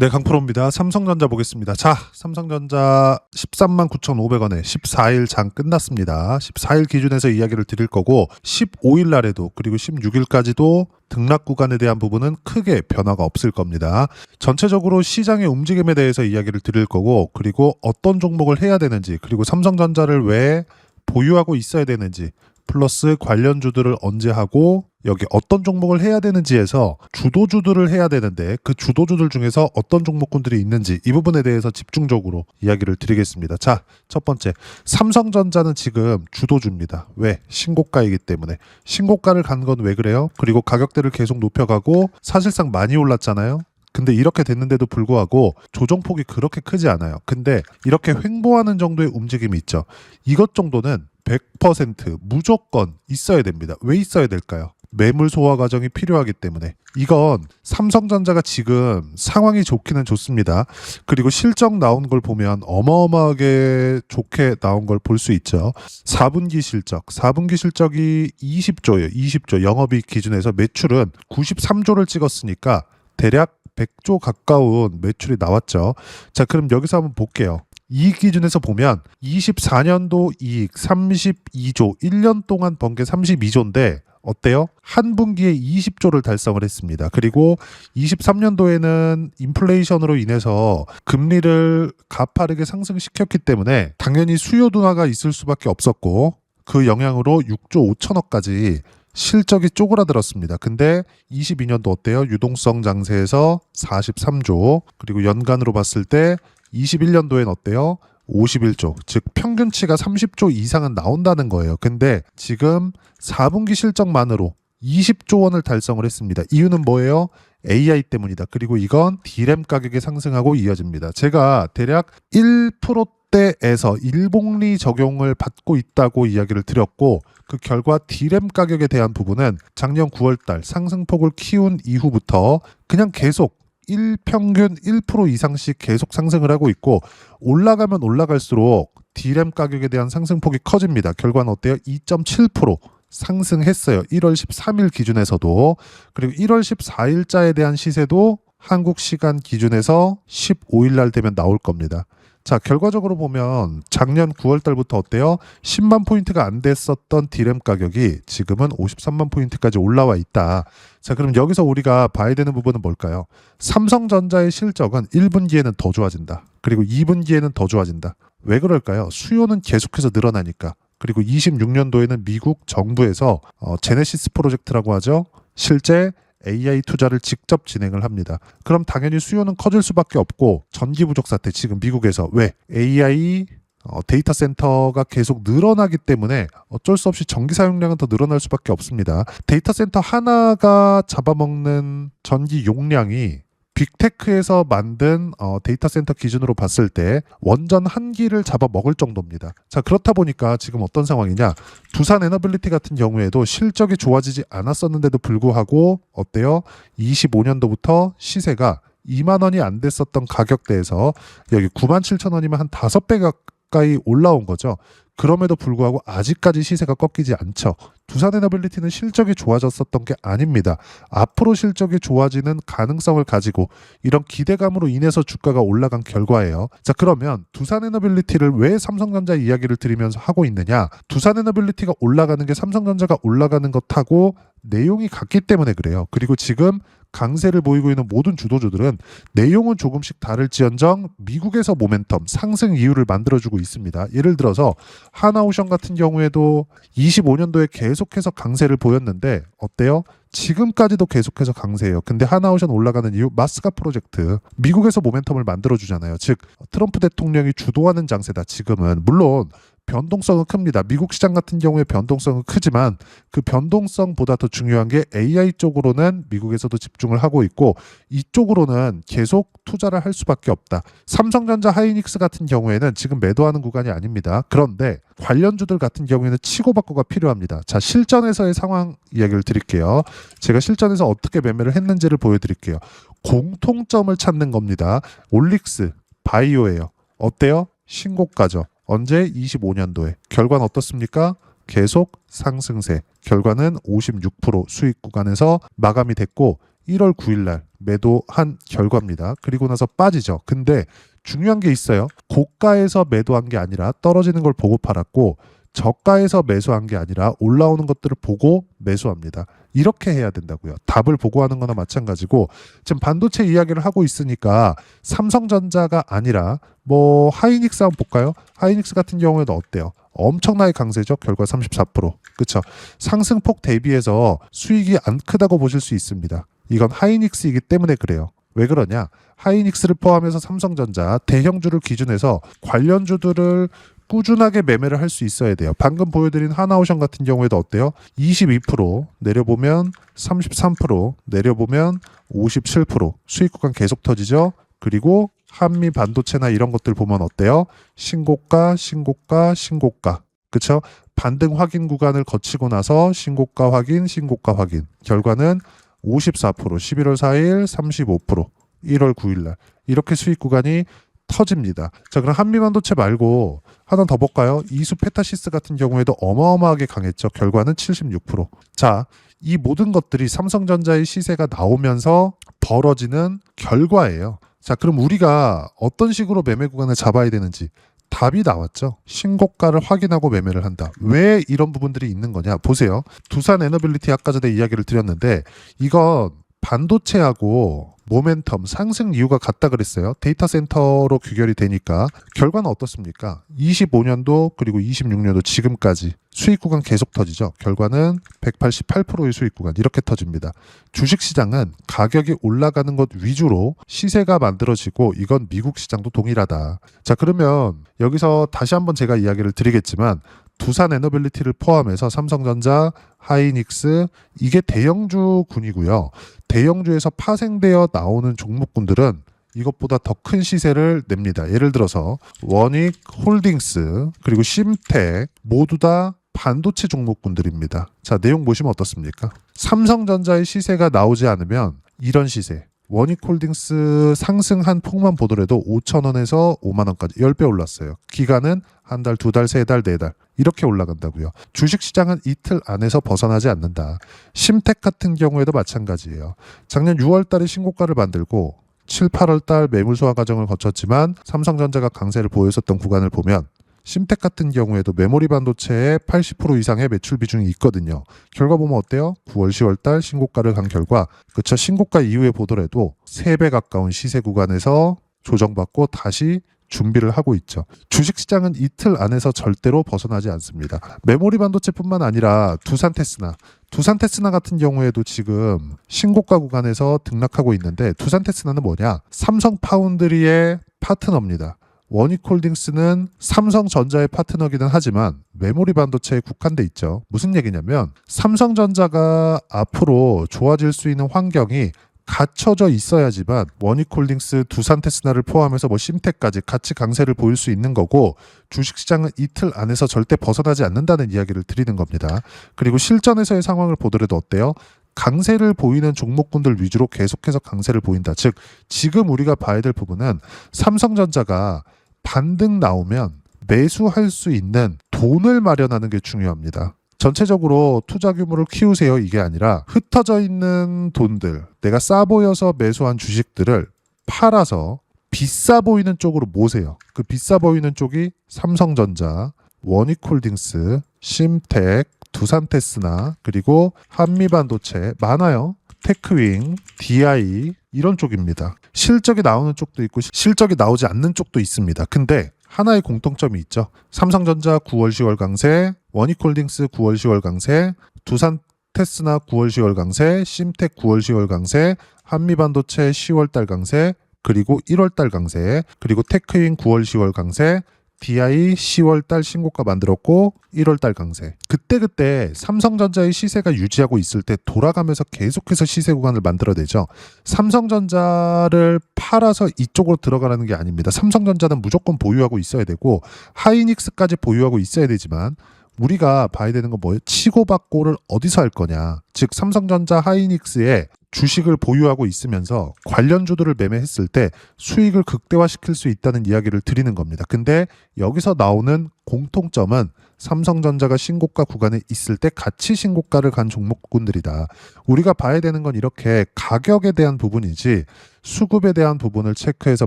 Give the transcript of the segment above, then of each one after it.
네, 강프로입니다. 삼성전자 보겠습니다. 자, 삼성전자 13만 9,500원에 14일 장 끝났습니다. 14일 기준에서 이야기를 드릴 거고 15일 날에도 그리고 16일까지도 등락 구간에 대한 부분은 크게 변화가 없을 겁니다. 전체적으로 시장의 움직임에 대해서 이야기를 드릴 거고 그리고 어떤 종목을 해야 되는지 그리고 삼성전자를 왜 보유하고 있어야 되는지 플러스 관련주들을 언제 하고 여기 어떤 종목을 해야 되는지에서 주도주들을 해야 되는데 그 주도주들 중에서 어떤 종목군들이 있는지 이 부분에 대해서 집중적으로 이야기를 드리겠습니다. 자, 첫 번째. 삼성전자는 지금 주도주입니다. 왜? 신고가이기 때문에. 신고가를 간 건 왜 그래요? 그리고 가격대를 계속 높여가고 사실상 많이 올랐잖아요. 근데 이렇게 됐는데도 불구하고 조정폭이 그렇게 크지 않아요. 근데 이렇게 횡보하는 정도의 움직임이 있죠. 이것 정도는 100% 무조건 있어야 됩니다. 왜 있어야 될까요? 매물 소화 과정이 필요하기 때문에 이건 삼성전자가 지금 상황이 좋기는 좋습니다. 그리고 실적 나온 걸 보면 어마어마하게 좋게 나온 걸 볼 수 있죠. 4분기 실적, 4분기 실적이 20조예요. 20조 영업이익 기준에서 매출은 93조를 찍었으니까 대략 100조 가까운 매출이 나왔죠. 자, 그럼 여기서 한번 볼게요. 이 기준에서 보면 24년도 이익 32조, 1년 동안 번 게 32조인데 어때요? 한 분기에 20조를 달성을 했습니다. 그리고 23년도에는 인플레이션으로 인해서 금리를 가파르게 상승시켰기 때문에 당연히 수요 둔화가 있을 수밖에 없었고 그 영향으로 6조 5천억까지 실적이 쪼그라들었습니다. 근데 22년도 어때요? 유동성 장세에서 43조 그리고 연간으로 봤을 때 21년도엔 어때요? 51조, 즉 평균치가 30조 이상은 나온다는 거예요. 근데 지금 4분기 실적만으로 20조 원을 달성을 했습니다. 이유는 뭐예요? AI 때문이다. 그리고 이건 D램 가격이 상승하고 이어집니다. 제가 대략 1%대에서 일봉리 적용을 받고 있다고 이야기를 드렸고 그 결과 D램 가격에 대한 부분은 작년 9월달 상승폭을 키운 이후부터 그냥 계속 1평균 1% 이상씩 계속 상승을 하고 있고 올라가면 올라갈수록 D램 가격에 대한 상승폭이 커집니다. 결과는 어때요? 2.7% 상승했어요. 1월 13일 기준에서도 그리고 1월 14일자에 대한 시세도 한국 시간 기준에서 15일 날 되면 나올 겁니다. 자, 결과적으로 보면 작년 9월 달부터 어때요? 10만 포인트가 안 됐었던 디램 가격이 지금은 53만 포인트까지 올라와 있다. 자, 그럼 여기서 우리가 봐야 되는 부분은 뭘까요? 삼성전자의 실적은 1분기에는 더 좋아진다. 그리고 2분기에는 더 좋아진다. 왜 그럴까요? 수요는 계속해서 늘어나니까. 그리고 26년도에는 미국 정부에서 어, 제네시스 프로젝트라고 하죠. 실제 AI 투자를 직접 진행을 합니다. 그럼 당연히 수요는 커질 수밖에 없고 전기 부족 사태 지금 미국에서 왜 AI 어, 데이터 센터가 계속 늘어나기 때문에 어쩔 수 없이 전기 사용량은 더 늘어날 수밖에 없습니다. 데이터 센터 하나가 잡아먹는 전기 용량이 빅테크에서 만든 어, 데이터 센터 기준으로 봤을 때 원전 한 기를 잡아 먹을 정도입니다. 자 그렇다 보니까 지금 어떤 상황이냐? 두산 에너빌리티 같은 경우에도 실적이 좋아지지 않았었는데도 불구하고 어때요? 25년도부터 시세가 2만 원이 안 됐었던 가격대에서 여기 9만 7천 원이면 한 5배 가까이 올라온 거죠. 그럼에도 불구하고 아직까지 시세가 꺾이지 않죠. 두산 에너빌리티는 실적이 좋아졌었던 게 아닙니다. 앞으로 실적이 좋아지는 가능성을 가지고 이런 기대감으로 인해서 주가가 올라간 결과예요. 자, 그러면 두산 에너빌리티를 왜 삼성전자 이야기를 드리면서 하고 있느냐? 두산 에너빌리티가 올라가는 게 삼성전자가 올라가는 것하고 내용이 같기 때문에 그래요. 그리고 지금 강세를 보이고 있는 모든 주도주들은 내용은 조금씩 다를지언정 미국에서 모멘텀 상승 이유를 만들어주고 있습니다. 예를 들어서 하나오션 같은 경우에도 25년도에 계속해서 강세를 보였는데 어때요? 지금까지도 계속해서 강세예요. 근데 하나오션 올라가는 이유 마스가 프로젝트 미국에서 모멘텀을 만들어 주잖아요. 즉 트럼프 대통령이 주도하는 장세다. 지금은 물론 변동성은 큽니다. 미국 시장 같은 경우에 변동성은 크지만 그 변동성보다 더 중요한 게 AI 쪽으로는 미국에서도 집중을 하고 있고 이쪽으로는 계속 투자를 할 수밖에 없다. 삼성전자 하이닉스 같은 경우에는 지금 매도하는 구간이 아닙니다. 그런데 관련주들 같은 경우에는 치고받고가 필요합니다. 자, 실전에서의 상황 이야기를 드릴게요. 제가 실전에서 어떻게 매매를 했는지를 보여드릴게요. 공통점을 찾는 겁니다. 올릭스, 바이오예요. 어때요? 신고가죠. 언제 25년도에 결과는 어떻습니까? 계속 상승세. 결과는 56% 수익 구간에서 마감이 됐고 1월 9일 날 매도한 결과입니다. 그리고 나서 빠지죠. 근데 중요한 게 있어요. 고가에서 매도한 게 아니라 떨어지는 걸 보고 팔았고 저가에서 매수한 게 아니라 올라오는 것들을 보고 매수합니다. 이렇게 해야 된다고요. 답을 보고 하는 거나 마찬가지고 지금 반도체 이야기를 하고 있으니까 삼성전자가 아니라 뭐 하이닉스 한번 볼까요? 하이닉스 같은 경우에도 어때요? 엄청나게 강세죠. 결과 34%. 그렇죠. 상승폭 대비해서 수익이 안 크다고 보실 수 있습니다. 이건 하이닉스이기 때문에 그래요. 왜 그러냐? 하이닉스를 포함해서 삼성전자 대형주를 기준해서 관련주들을 꾸준하게 매매를 할 수 있어야 돼요. 방금 보여드린 하나오션 같은 경우에도 어때요? 22% 내려보면 33% 내려보면 57% 수익 구간 계속 터지죠. 그리고 한미 반도체나 이런 것들 보면 어때요? 신고가, 신고가, 신고가. 그쵸? 반등 확인 구간을 거치고 나서 신고가 확인, 신고가 확인. 결과는 54%, 11월 4일 35%, 1월 9일 날. 이렇게 수익 구간이 터집니다. 자, 그럼 한미반도체 말고 하나 더 볼까요? 이수 페타시스 같은 경우에도 어마어마하게 강했죠. 결과는 76%. 자, 이 모든 것들이 삼성전자의 시세가 나오면서 벌어지는 결과예요. 자, 그럼 우리가 어떤 식으로 매매 구간을 잡아야 되는지 답이 나왔죠. 신고가를 확인하고 매매를 한다. 왜 이런 부분들이 있는 거냐? 보세요. 두산 에너빌리티 아까 전에 이야기를 드렸는데 이건 반도체하고 모멘텀 상승 이유가 같다 그랬어요. 데이터 센터로 규결이 되니까 결과는 어떻습니까? 25년도 그리고 26년도 지금까지 수익 구간 계속 터지죠. 결과는 188%의 수익 구간 이렇게 터집니다. 주식 시장은 가격이 올라가는 것 위주로 시세가 만들어지고 이건 미국 시장도 동일하다. 자, 그러면 여기서 다시 한번 제가 이야기를 드리겠지만 두산 에너빌리티를 포함해서 삼성전자, 하이닉스 이게 대형주군이고요. 대형주에서 파생되어 나오는 종목군들은 이것보다 더 큰 시세를 냅니다. 예를 들어서 원익 홀딩스 그리고 심텍 모두 다 반도체 종목군들입니다. 자, 내용 보시면 어떻습니까? 삼성전자의 시세가 나오지 않으면 이런 시세. 원익 홀딩스 상승한 폭만 보더라도 5천원에서 5만원까지 10배 올랐어요. 기간은 한 달, 두 달, 세 달, 네 달. 이렇게 올라간다고요. 주식 시장은 이틀 안에서 벗어나지 않는다. 심택 같은 경우에도 마찬가지예요. 작년 6월 달에 신고가를 만들고 7, 8월 달 매물 소화 과정을 거쳤지만 삼성전자가 강세를 보였었던 구간을 보면 심택 같은 경우에도 메모리 반도체의 80% 이상의 매출 비중이 있거든요. 결과 보면 어때요? 9월, 10월 달 신고가를 간 결과 그쵸 신고가 이후에 보더라도 3배 가까운 시세 구간에서 조정받고 다시 준비를 하고 있죠. 주식시장은 이틀 안에서 절대로 벗어나지 않습니다. 메모리 반도체뿐만 아니라 두산 테스나, 두산 테스나 같은 경우에도 지금 신고가 구간에서 등락하고 있는데 두산 테스나는 뭐냐? 삼성 파운드리의 파트너입니다. 원익홀딩스는 삼성전자의 파트너기는 하지만 메모리 반도체에 국한돼 있죠. 무슨 얘기냐면 삼성전자가 앞으로 좋아질 수 있는 환경이 갖춰져 있어야지만 원익홀딩스, 두산 테스나를 포함해서 뭐 심텍까지 같이 강세를 보일 수 있는 거고 주식시장은 이틀 안에서 절대 벗어나지 않는다는 이야기를 드리는 겁니다. 그리고 실전에서의 상황을 보더라도 어때요? 강세를 보이는 종목군들 위주로 계속해서 강세를 보인다. 즉 지금 우리가 봐야 될 부분은 삼성전자가 반등 나오면 매수할 수 있는 돈을 마련하는 게 중요합니다. 전체적으로 투자 규모를 키우세요 이게 아니라 흩어져 있는 돈들 내가 싸 보여서 매수한 주식들을 팔아서 비싸 보이는 쪽으로 모세요. 그 비싸 보이는 쪽이 삼성전자, 원익홀딩스, 심텍, 두산테스나 그리고 한미반도체 많아요. 테크윙, DI 이런 쪽입니다. 실적이 나오는 쪽도 있고 실적이 나오지 않는 쪽도 있습니다. 근데 하나의 공통점이 있죠. 삼성전자 9월 10월 강세, 원익홀딩스 9월 10월 강세, 두산 테스나 9월 10월 강세, 심텍 9월 10월 강세, 한미반도체 10월 달 강세, 그리고 1월 달 강세, 그리고 테크윈 9월 10월 강세, DI 10월 달 신고가 만들었고 1월 달 강세. 그때그때 삼성전자의 시세가 유지하고 있을 때 돌아가면서 계속해서 시세 구간을 만들어내죠. 삼성전자를 팔아서 이쪽으로 들어가라는 게 아닙니다. 삼성전자는 무조건 보유하고 있어야 되고 하이닉스까지 보유하고 있어야 되지만 우리가 봐야 되는 건 뭐예요? 치고받고를 어디서 할 거냐. 즉 삼성전자 하이닉스의 주식을 보유하고 있으면서 관련주들을 매매했을 때 수익을 극대화시킬 수 있다는 이야기를 드리는 겁니다. 근데 여기서 나오는 공통점은 삼성전자가 신고가 구간에 있을 때 같이 신고가를 간 종목군들이다. 우리가 봐야 되는 건 이렇게 가격에 대한 부분이지 수급에 대한 부분을 체크해서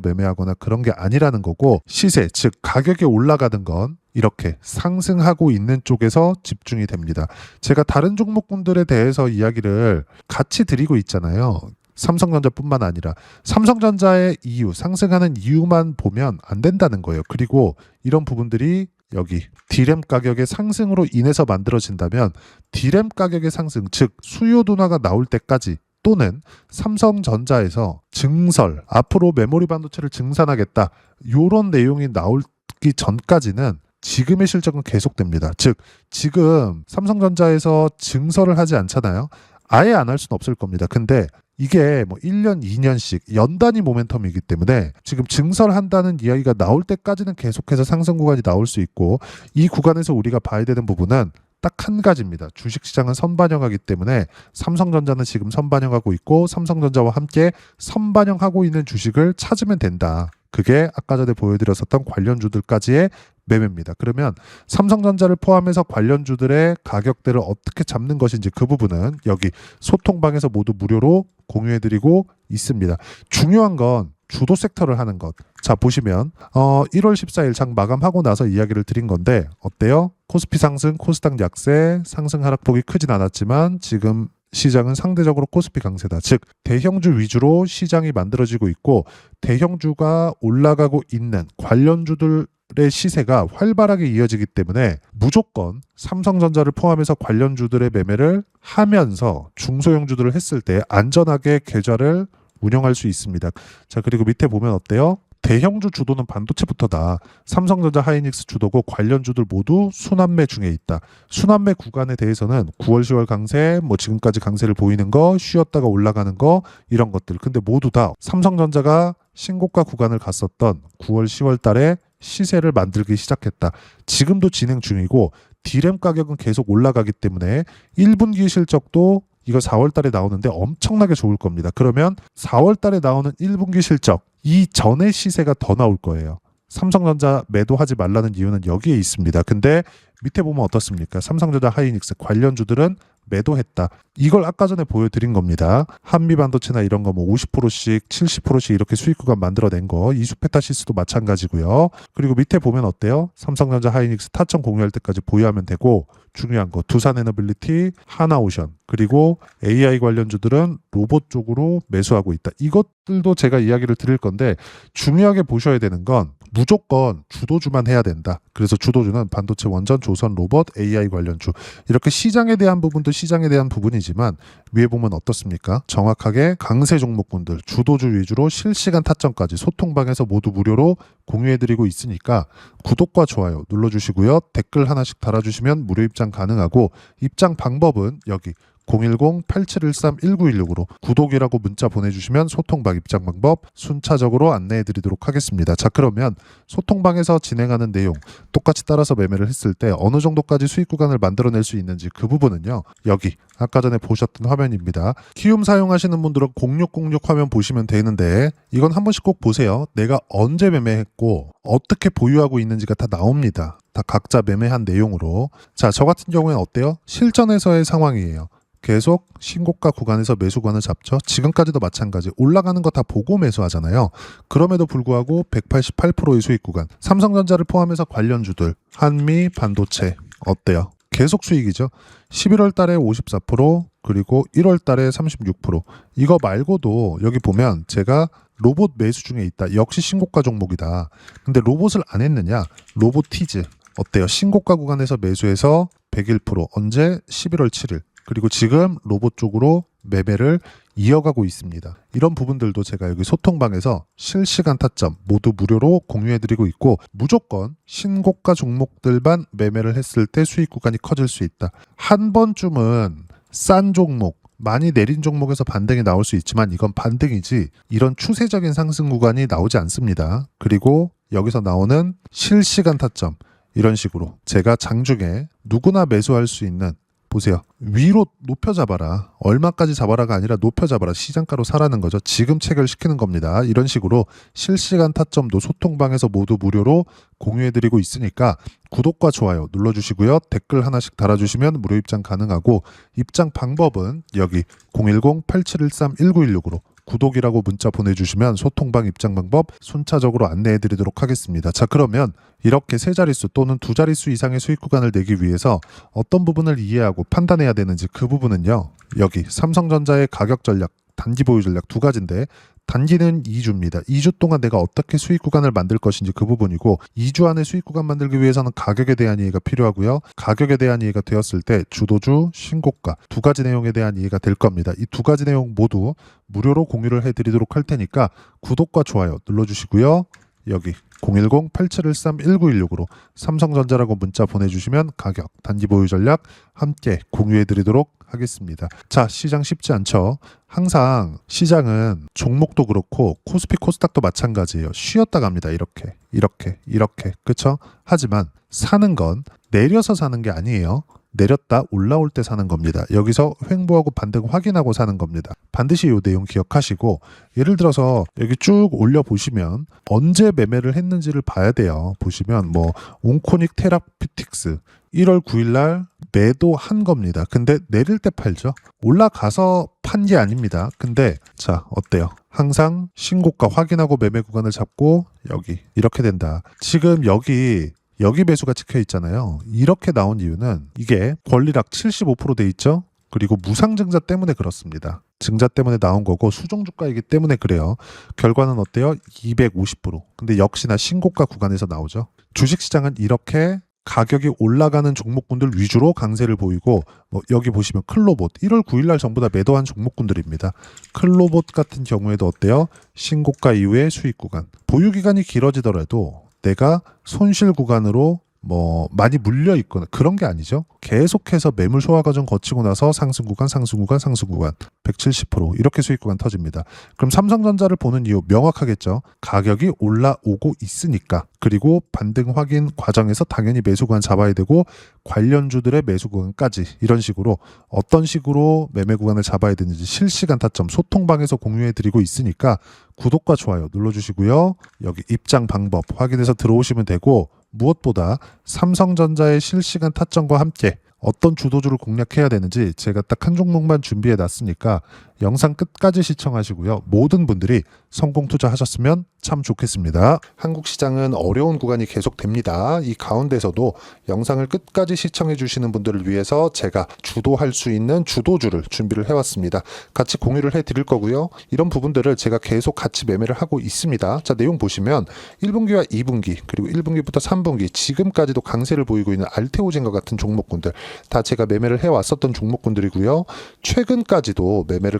매매하거나 그런 게 아니라는 거고 시세 즉 가격이 올라가는 건 이렇게 상승하고 있는 쪽에서 집중이 됩니다. 제가 다른 종목군들에 대해서 이야기를 같이 드리고 있잖아요. 삼성전자뿐만 아니라 삼성전자의 이유, 상승하는 이유만 보면 안 된다는 거예요. 그리고 이런 부분들이 여기 디램 가격의 상승으로 인해서 만들어진다면 디램 가격의 상승, 즉 수요 둔화가 나올 때까지 또는 삼성전자에서 증설, 앞으로 메모리 반도체를 증산하겠다. 요런 내용이 나오기 전까지는 지금의 실적은 계속됩니다. 즉, 지금 삼성전자에서 증설을 하지 않잖아요. 아예 안 할 수는 없을 겁니다. 근데 이게 뭐 1년, 2년씩 연단위 모멘텀이기 때문에 지금 증설한다는 이야기가 나올 때까지는 계속해서 상승 구간이 나올 수 있고 이 구간에서 우리가 봐야 되는 부분은 딱한 가지입니다. 주식 시장은 선반영하기 때문에 삼성전자는 지금 선반영하고 있고 삼성전자와 함께 선반영하고 있는 주식을 찾으면 된다. 그게 아까 전에 보여드렸었던 관련주들까지의 매매입니다. 그러면 삼성전자를 포함해서 관련주들의 가격대를 어떻게 잡는 것인지 그 부분은 여기 소통방에서 모두 무료로 공유해드리고 있습니다. 중요한 건 주도 섹터를 하는 것. 자 보시면 어 1월 14일 장 마감하고 나서 이야기를 드린 건데 어때요? 코스피 상승, 코스닥 약세, 상승 하락폭이 크진 않았지만 지금 시장은 상대적으로 코스피 강세다. 즉 대형주 위주로 시장이 만들어지고 있고 대형주가 올라가고 있는 관련주들 의 시세가 활발하게 이어지기 때문에 무조건 삼성전자를 포함해서 관련주들의 매매를 하면서 중소형주들을 했을 때 안전하게 계좌를 운영할 수 있습니다. 자, 그리고 밑에 보면 어때요? 대형주 주도는 반도체부터다. 삼성전자 하이닉스 주도고 관련주들 모두 순환매 중에 있다. 순환매 구간에 대해서는 9월, 10월 강세, 뭐 지금까지 강세를 보이는 거, 쉬었다가 올라가는 거 이런 것들. 근데 모두 다 삼성전자가 신고가 구간을 갔었던 9월, 10월 달에 시세를 만들기 시작했다. 지금도 진행 중이고 디램 가격은 계속 올라가기 때문에 1분기 실적도 이거 4월 달에 나오는데 엄청나게 좋을 겁니다. 그러면 4월 달에 나오는 1분기 실적 이 전의 시세가 더 나올 거예요. 삼성전자 매도하지 말라는 이유는 여기에 있습니다. 근데 밑에 보면 어떻습니까? 삼성전자 하이닉스 관련주들은 매도했다. 이걸 아까 전에 보여드린 겁니다. 한미 반도체나 이런 거 뭐 50%씩, 70%씩 이렇게 수익 구간 만들어낸 거. 이수페타시스도 마찬가지고요. 그리고 밑에 보면 어때요? 삼성전자 하이닉스 타점 공유할 때까지 보유하면 되고 중요한 거 두산 에너빌리티, 하나오션 그리고 AI 관련주들은 로봇 쪽으로 매수하고 있다. 이것들도 제가 이야기를 드릴 건데 중요하게 보셔야 되는 건 무조건 주도주만 해야 된다. 그래서 주도주는 반도체 원전, 조선, 로봇, AI 관련주 이렇게 시장에 대한 부분도 시장에 대한 부분이지만 위에 보면 어떻습니까? 정확하게 강세 종목군들 주도주 위주로 실시간 타점까지 소통방에서 모두 무료로 공유해드리고 있으니까 구독과 좋아요 눌러주시고요. 댓글 하나씩 달아주시면 무료 입장 가능하고 입장 방법은 여기 010-8713-1916으로 구독이라고 문자 보내주시면 소통방 입장 방법 순차적으로 안내해 드리도록 하겠습니다. 자, 그러면 소통방에서 진행하는 내용 똑같이 따라서 매매를 했을 때 어느 정도까지 수익 구간을 만들어낼 수 있는지 그 부분은요. 여기 아까 전에 보셨던 화면입니다. 키움 사용하시는 분들은 0606 화면 보시면 되는데 이건 한 번씩 꼭 보세요. 내가 언제 매매했고 어떻게 보유하고 있는지가 다 나옵니다. 다 각자 매매한 내용으로. 자, 저 같은 경우에는 어때요? 실전에서의 상황이에요. 계속 신고가 구간에서 매수관을 잡죠. 지금까지도 마찬가지. 올라가는 거 다 보고 매수하잖아요. 그럼에도 불구하고 188%의 수익 구간. 삼성전자를 포함해서 관련주들, 한미, 반도체 어때요? 계속 수익이죠. 11월 달에 54%, 그리고 1월 달에 36%. 이거 말고도 여기 보면 제가 로봇 매수 중에 있다. 역시 신고가 종목이다. 근데 로봇을 안 했느냐? 로보티즈 어때요? 신고가 구간에서 매수해서 101% 언제? 11월 7일. 그리고 지금 로봇 쪽으로 매매를 이어가고 있습니다. 이런 부분들도 제가 여기 소통방에서 실시간 타점 모두 무료로 공유해드리고 있고 무조건 신고가 종목들만 매매를 했을 때 수익 구간이 커질 수 있다. 한 번쯤은 싼 종목 많이 내린 종목에서 반등이 나올 수 있지만 이건 반등이지 이런 추세적인 상승 구간이 나오지 않습니다. 그리고 여기서 나오는 실시간 타점 이런 식으로 제가 장중에 누구나 매수할 수 있는 보세요. 위로 높여 잡아라. 얼마까지 잡아라가 아니라 높여 잡아라. 시장가로 사라는 거죠. 지금 체결시키는 겁니다. 이런 식으로 실시간 타점도 소통방에서 모두 무료로 공유해드리고 있으니까 구독과 좋아요 눌러주시고요. 댓글 하나씩 달아주시면 무료 입장 가능하고 입장 방법은 여기 010-8713-1916으로 구독이라고 문자 보내주시면 소통방 입장 방법 순차적으로 안내해드리도록 하겠습니다. 자 그러면 이렇게 세 자릿수 또는 두 자릿수 이상의 수익 구간을 내기 위해서 어떤 부분을 이해하고 판단해야 되는지 그 부분은요. 여기 삼성전자의 가격 전략, 단기 보유 전략 두 가지인데 단기는 2주입니다. 2주 동안 내가 어떻게 수익 구간을 만들 것인지 그 부분이고 2주 안에 수익 구간 만들기 위해서는 가격에 대한 이해가 필요하고요. 가격에 대한 이해가 되었을 때 주도주, 신고가 두 가지 내용에 대한 이해가 될 겁니다. 이 두 가지 내용 모두 무료로 공유를 해드리도록 할 테니까 구독과 좋아요 눌러주시고요. 여기 010-8713-1916으로 삼성전자라고 문자 보내주시면 가격, 단기 보유 전략 함께 공유해드리도록 하겠습니다. 자, 시장 쉽지 않죠? 항상 시장은 종목도 그렇고 코스피 코스닥도 마찬가지예요. 쉬었다 갑니다. 이렇게, 이렇게, 이렇게. 그쵸? 하지만 사는 건 내려서 사는 게 아니에요. 내렸다 올라올 때 사는 겁니다. 여기서 횡보하고 반등 확인하고 사는 겁니다. 반드시 이 내용 기억하시고 예를 들어서 여기 쭉 올려 보시면 언제 매매를 했는지를 봐야 돼요. 보시면 뭐 온코닉 테라피틱스 1월 9일 날 매도한 겁니다. 근데 내릴 때 팔죠. 올라가서 판 게 아닙니다. 근데 자, 어때요? 항상 신고가 확인하고 매매 구간을 잡고 여기 이렇게 된다. 지금 여기 여기 매수가 찍혀 있잖아요. 이렇게 나온 이유는 이게 권리락 75%돼 있죠. 그리고 무상증자 때문에 그렇습니다. 증자 때문에 나온 거고 수종 주가이기 때문에 그래요. 결과는 어때요? 250%. 근데 역시나 신고가 구간에서 나오죠. 주식 시장은 이렇게 가격이 올라가는 종목군들 위주로 강세를 보이고 뭐 여기 보시면 클로봇 1월 9일 날 전부 다 매도한 종목군들입니다. 클로봇 같은 경우에도 어때요? 신고가 이후의 수익 구간. 보유 기간이 길어지더라도 내가 손실 구간으로 뭐 많이 물려 있거나 그런 게 아니죠. 계속해서 매물 소화 과정 거치고 나서 상승 구간, 상승 구간, 상승 구간 170% 이렇게 수익 구간 터집니다. 그럼 삼성전자를 보는 이유 명확하겠죠. 가격이 올라오고 있으니까 그리고 반등 확인 과정에서 당연히 매수 구간 잡아야 되고 관련주들의 매수 구간까지 이런 식으로 어떤 식으로 매매 구간을 잡아야 되는지 실시간 타점 소통방에서 공유해 드리고 있으니까 구독과 좋아요 눌러주시고요. 여기 입장 방법 확인해서 들어오시면 되고 무엇보다 삼성전자의 실시간 타점과 함께 어떤 주도주를 공략해야 되는지 제가 딱 한 종목만 준비해 놨으니까 영상 끝까지 시청하시고요. 모든 분들이 성공 투자하셨으면 참 좋겠습니다. 한국 시장은 어려운 구간이 계속됩니다. 이 가운데서도 영상을 끝까지 시청해 주시는 분들을 위해서 제가 주도할 수 있는 주도주를 준비를 해왔습니다. 같이 공유를 해 드릴 거고요. 이런 부분들을 제가 계속 같이 매매를 하고 있습니다. 자, 내용 보시면 1분기와 2분기 그리고 1분기부터 3분기 지금까지도 강세를 보이고 있는 알테오젠과 같은 종목군들 다 제가 매매를 해왔었던 종목군들이고요. 최근까지도 매매를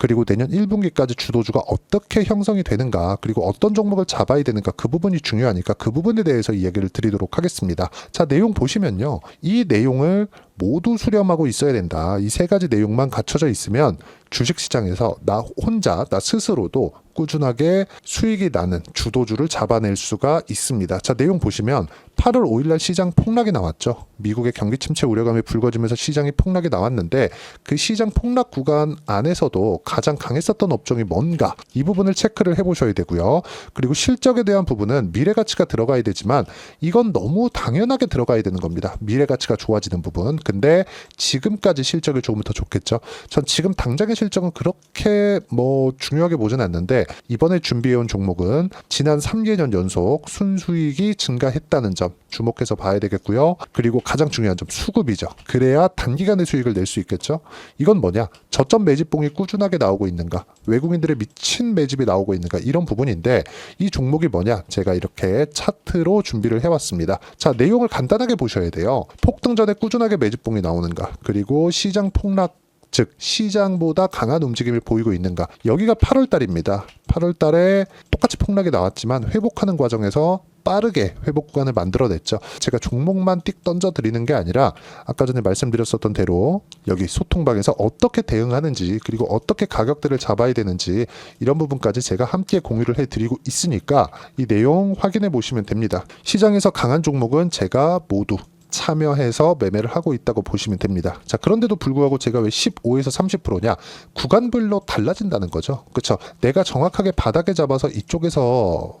그리고 내년 1분기까지 주도주가 어떻게 형성이 되는가 그리고 어떤 종목을 잡아야 되는가 그 부분이 중요하니까 그 부분에 대해서 이야기를 드리도록 하겠습니다. 자 내용 보시면요. 이 내용을 모두 수렴하고 있어야 된다. 이 세 가지 내용만 갖춰져 있으면 주식시장에서 나 혼자 나 스스로도 꾸준하게 수익이 나는 주도주를 잡아낼 수가 있습니다. 자 내용 보시면 8월 5일날 시장 폭락이 나왔죠. 미국의 경기 침체 우려감이 불거지면서 시장이 폭락이 나왔는데 그 시장 폭락 구간 안에서도 가장 강했었던 업종이 뭔가 이 부분을 체크를 해보셔야 되고요. 그리고 실적에 대한 부분은 미래 가치가 들어가야 되지만 이건 너무 당연하게 들어가야 되는 겁니다. 미래 가치가 좋아지는 부분. 근데 지금까지 실적이 조금 더 좋겠죠. 전 지금 당장의 실적은 그렇게 뭐 중요하게 보진 않는데 이번에 준비해온 종목은 지난 3개년 연속 순수익이 증가했다는 점 주목해서 봐야 되겠고요. 그리고 가장 중요한 점 수급이죠. 그래야 단기간에 수익을 낼 수 있겠죠. 이건 뭐냐? 저점 매집봉이 꾸준하게 나오고 있는가? 외국인들의 미친 매집이 나오고 있는가? 이런 부분인데 이 종목이 뭐냐? 제가 이렇게 차트로 준비를 해왔습니다. 자, 내용을 간단하게 보셔야 돼요. 폭등 전에 꾸준하게 매집봉이 나오는가? 그리고 시장 폭락 즉 시장보다 강한 움직임을 보이고 있는가 여기가 8월 달입니다 8월 달에 똑같이 폭락이 나왔지만 회복하는 과정에서 빠르게 회복 구간을 만들어냈죠 제가 종목만 띡 던져 드리는 게 아니라 아까 전에 말씀드렸었던 대로 여기 소통방에서 어떻게 대응하는지 그리고 어떻게 가격들을 잡아야 되는지 이런 부분까지 제가 함께 공유를 해 드리고 있으니까 이 내용 확인해 보시면 됩니다 시장에서 강한 종목은 제가 모두 참여해서 매매를 하고 있다고 보시면 됩니다. 자, 그런데도 불구하고 제가 왜 15에서 30%냐? 구간별로 달라진다는 거죠. 그렇죠? 내가 정확하게 바닥에 잡아서 이쪽에서